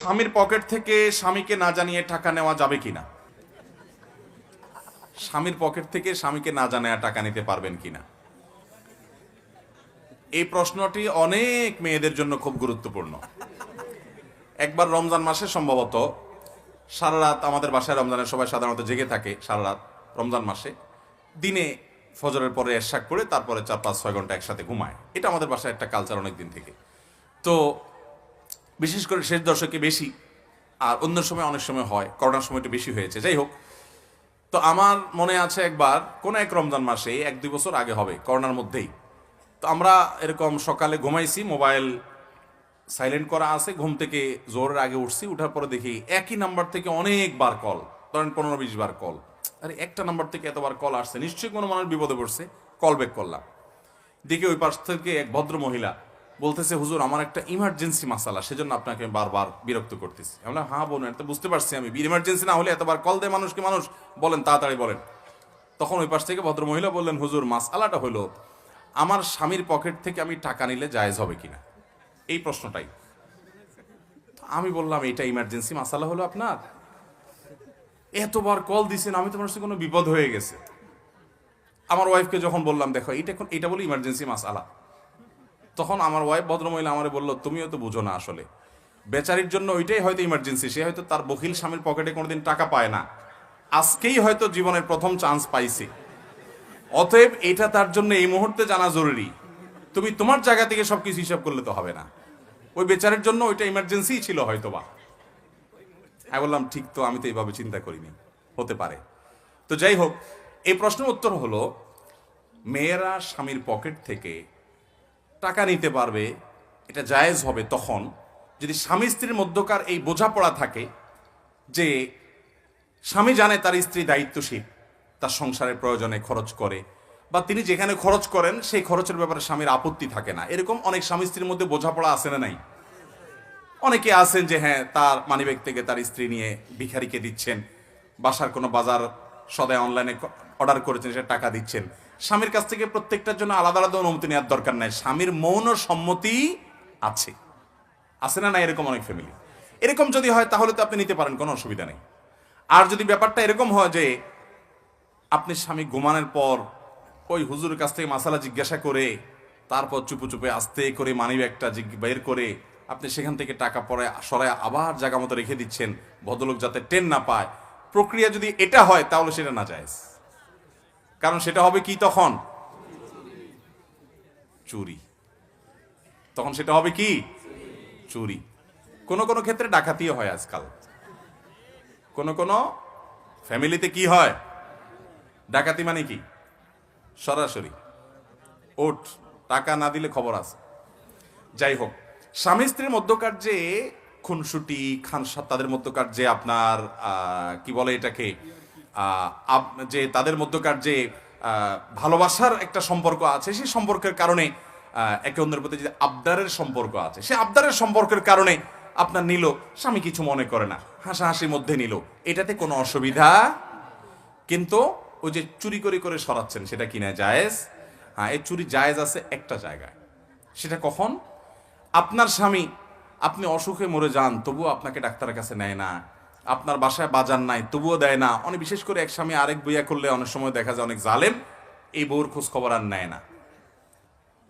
স্বামীর পকেট থেকে স্বামীকে না জানিয়ে টাকা নেওয়া যাবে কিনা? স্বামীর পকেট থেকে স্বামীকে না জানিয়ে টাকা নিতে পারবেন কিনা? এই প্রশ্নটি অনেক মেয়েদের জন্য খুব গুরুত্বপূর্ণ। একবার রমজান মাসে সম্ভবত সারা রাত আমাদের বাসায় রমজানের সবাই সাধারণত জেগে থাকে সারা রাত রমজান মাসে। দিনে ফজরের পরে এরশাক করে তারপরে চার, পাঁচ, ছয় ঘণ্টা একসাথে ঘুমায়। এটা আমাদের বাসায় একটা কালচার অনেক দিন থেকে। তো বিশেষ করে শেষ দশকে বেশি, আর অন্য সময় অনেক সময় হয়, করোনার সময়টা বেশি হয়েছে। যাই হোক, তো আমার মনে আছে একবার, কোন এক রমজান মাসে এক দুই বছর আগে হবে, করোনার মধ্যেই। তো আমরা এরকম সকালে ঘুমাইছি, মোবাইল সাইলেন্ট করা আছে, ঘুম থেকে জোরের আগে উঠছি, উঠার পরে দেখি একই নাম্বার থেকে অনেকবার কল, ধরেন পনেরো বিশ বার কল। আরে, একটা নাম্বার থেকে এতবার কল আসছে, নিশ্চয়ই কোনো মানুষ বিপদে পড়ছে কল ব্যাক করলাম। দেখি ওই পাশ থেকে এক ভদ্র মহিলা বলতেছে, হুজুর, আমার একটা ইমার্জেন্সি মাসালা সেজন্য আপনাকে আমি বারবার বিরক্ত করতেছি। আমরা হ্যাঁ বোন এটা বুঝতে পারছি আমি। ইমার্জেন্সি না হলে এতবার কল দেয় মানুষকে, মানুষ বলেন, তাড়াতাড়ি বলেন। তখন ওই পাশ থেকে ভদ্রমহিলা বললেন, হুজুর মাসালাটা হলো, আমার স্বামীর পকেট থেকে আমি টাকা নিলে জায়েজ হবে কিনা? এই প্রশ্নটাই। আমি বললাম, এটা ইমার্জেন্সি মাসালা হলো আপনার। এতবার কল দিছেন, আমি তোমার সাথে কোনো বিপদ হয়ে গেছে। আমার ওয়াইফকে যখন বললাম, দেখো এটা এটা বলে ইমার্জেন্সি মাসালা তখন আমার ওয়াইফ ভদ্রমহিলা আমারে বলল, তুমিও তো বুঝো না আসলে। বেচারির জন্য ওইটাই হয়তো ইমার্জেন্সি সে হয়তো তার বকিল স্বামীর পকেটে কোনোদিন টাকা পায় না। আজকেই হয়তো জীবনের প্রথম চান্স পাইছে। অতএব এটা তার জন্য এই মুহূর্তে জানা জরুরি। তুমি তোমার জায়গা থেকে সবকিছু হিসাব করলে তো হবে না। ওই বেচারের জন্য ওইটা ইমার্জেন্সি ছিল হয়তো বা আমি বললাম, ঠিক তো, আমি তো এইভাবে চিন্তা করিনি। হতে পারে। তো যাই হোক, এই প্রশ্নের উত্তর হলো, মেয়েরা স্বামীর পকেট থেকে টাকা নিতে পারবে, এটা জায়েজ হবে তখন। যদি স্বামী স্ত্রীর মধ্যকার এই বোঝাপড়া থাকে যে স্বামী জানে তার স্ত্রী দায়িত্বশীল, তার সংসারের প্রয়োজনে খরচ করে, বা তিনি যেখানে খরচ করেন, সেই খরচের ব্যাপারে স্বামীর আপত্তি থাকে না। এরকম অনেক স্বামী স্ত্রীর মধ্যে বোঝাপড়া আছে না নাই? অনেকে আছেন যে হ্যাঁ তার মানিব্যাগ থেকে তার স্ত্রী নিয়ে ভিখারিকে দিচ্ছেন, বাসার কোনো বাজার সদায় অনলাইনে অর্ডার করেছেন, সে টাকা দিচ্ছেন। স্বামীর কাছ থেকে প্রত্যেকটার জন্য আলাদা আলাদা অনুমতি নেওয়ার দরকার নাই। স্বামীর মৌন সম্মতি আছে। আছে না না এরকম অনেক ফ্যামিলি এরকম যদি হয়, তাহলে তো আপনি নিতে পারেন, কোনো অসুবিধা নেই। আর যদি ব্যাপারটা এরকম হয় যে, আপনি স্বামী ঘুমানোর পর ওই হুজুরের কাছ থেকে মাসালা জিজ্ঞাসা করে, তারপর চুপে চুপে আস্তে করে মানি ব্যাগটা বের করে, আপনি সেখান থেকে টাকা পরে সরায় আবার জায়গা মতো রেখে দিচ্ছেন, ভদ্রলোক যাতে টেন না পায়। প্রক্রিয়া যদি এটা হয়, তাহলে সেটা না যায় কারণ সেটা হবে কি তখন? চুরি। তখন সেটা হবে কি? চুরি। কোনো কোনো ক্ষেত্রে ডাকাতিও হয় আজকাল। কোনো কোনো ফ্যামিলিতে কি হয়? ডাকাতি মানে কি? সরাসরি। ওট টাকা না দিলে খবর আছে। যাই হোক, স্বামী স্ত্রীর মধ্যকার যে খুনসুটি, খানসাত, তাদের মধ্যকার যে আপনার কি বলে এটাকে? যে তাদের মধ্যকার যে ভালোবাসার একটা সম্পর্ক আছে, সেই সম্পর্কের কারণে একে অন্যের প্রতি যে আবদারের সম্পর্ক আছে, সে আবদারের সম্পর্কের কারণে আপনার নিল, স্বামী কিছু মনে করে না, হাসাহাসির মধ্যে নিল। এটাতে কোনো অসুবিধা? কিন্তু ওই যে চুরি করে করে সরাচ্ছেন, সেটা কিনা জায়েজ? হ্যাঁ এই চুরি জায়েজ আছে একটা জায়গায়। সেটা কখন? আপনার স্বামী, আপনি অসুখে মরে যান, তবুও আপনাকে ডাক্তারের কাছে নেয় না। আপনার বাসায় বাজার নাই, তবুও দেয় না। অনেক বিশেষ করে এক স্বামী আরেক বইয়া করলে অনেক সময় দেখা যায় অনেক জালেম, এই বউর খোঁজ খবর আর নেয় না।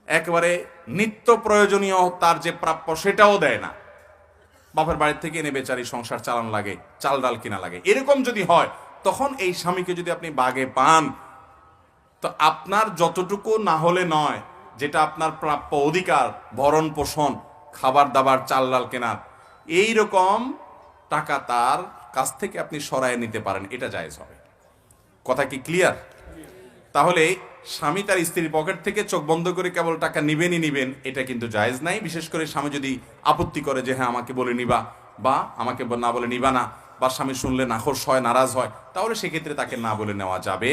একেবারে নিত্য প্রয়োজনীয় তার যে প্রাপ্য সেটাও দেয় না। বাপের বাড়ির থেকে এনে বেচারি সংসার চালানো লাগে, চাল ডাল কিনা লাগে। এরকম যদি হয়, তখন এই স্বামীকে যদি আপনি বাগে পান, তো আপনার যতটুকু না হলে নয়, যেটা আপনার প্রাপ্য অধিকার ভরণ পোষণ খাবার দাবার চাল ডাল কেনার এই রকম টাকা তার কাছ থেকে আপনি সরায় নিতে পারেন, এটা জায়েজ হবে। কথা কি ক্লিয়ার তাহলে স্বামী তার স্ত্রীর পকেট থেকে চোখ বন্ধ করে কেবল টাকা নিবেনই নিবেন, এটা কিন্তু জায়েজ নাই। বিশেষ করে স্বামী যদি আপত্তি করে যে হ্যাঁ আমাকে বলে নিবা বা আমাকে না বলে নিবা না বা স্বামী শুনলে নাখোশ হয়, নারাজ হয়, তাহলে সেক্ষেত্রে তাকে না বলে নেওয়া যাবে।